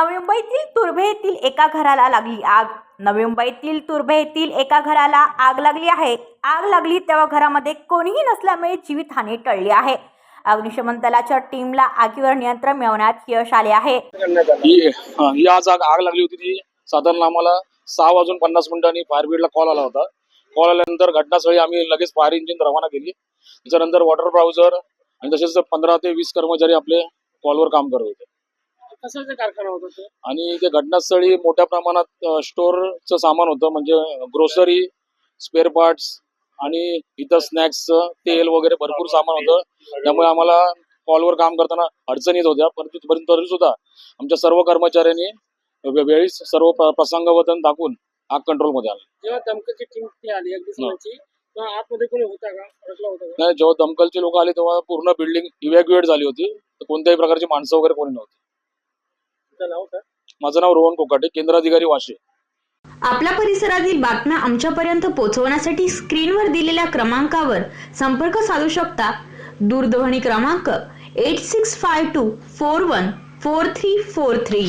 नवी मुंबईतील तुर्भे येथील एका घराला लागली आग. नवी मुंबईतील तुर्भे येथील एका घराला आग लागली आहे. आग लागली तेव्हा घरामध्ये कोणीही नसल्यामुळे जीवितहानी टळली आहे. अग्निशमन दलाच्या टीमला आगीवर नियंत्रण मिळवण्यात यश आले आहे. ही आज आग आग लागली होती ती. साधारण आम्हाला सहा वाजून पन्नास मिनिटांनी फायर ब्रिगेडला कॉल आला होता. कॉल आल्यानंतर घटनास्थळी आम्ही लगेच फायर इंजिन रवाना केली. त्याच्यानंतर वॉटर ब्राउझर आणि तसेच पंधरा ते वीस कर्मचारी आपले कॉलवर काम करत होते. कशाचा कारखाना होता तो? आणि ते घटनास्थळी मोठ्या प्रमाणात स्टोअरचं सामान होतं म्हणजे ग्रोसरी स्पेअर पार्ट्स आणि इतर स्नॅक्सचं तेल वगैरे भरपूर सामान होतं. त्यामुळे आम्हाला कॉलवर काम करताना अडचणी येत होत्या परंतु तरी सुद्धा आमच्या सर्व कर्मचाऱ्यांनी वेळीच सर्व प्र- प्रसंगवतन दाखवून आग कंट्रोलमध्ये आली. जेव्हा दमकलची टीम आली अगदी आतमध्ये कोणी होता का? अडकला होता का? नाही जेव्हा दमकलचे लोक आले तेव्हा पूर्ण बिल्डिंग इव्हॅक्युएट झाली होती. तर कोणत्याही प्रकारची माणसं वगैरे कोणी नव्हती. नाव माझं नाव रोहन कोकाटे केंद्राधिकारी वाशे. आपल्या परिसरातील बातम्या आमच्यापर्यंत पोहोचवण्यासाठी स्क्रीनवर दिलेल्या क्रमांकावर संपर्क साधू शकता. दूरध्वनी क्रमांक eight six five two four one four three four three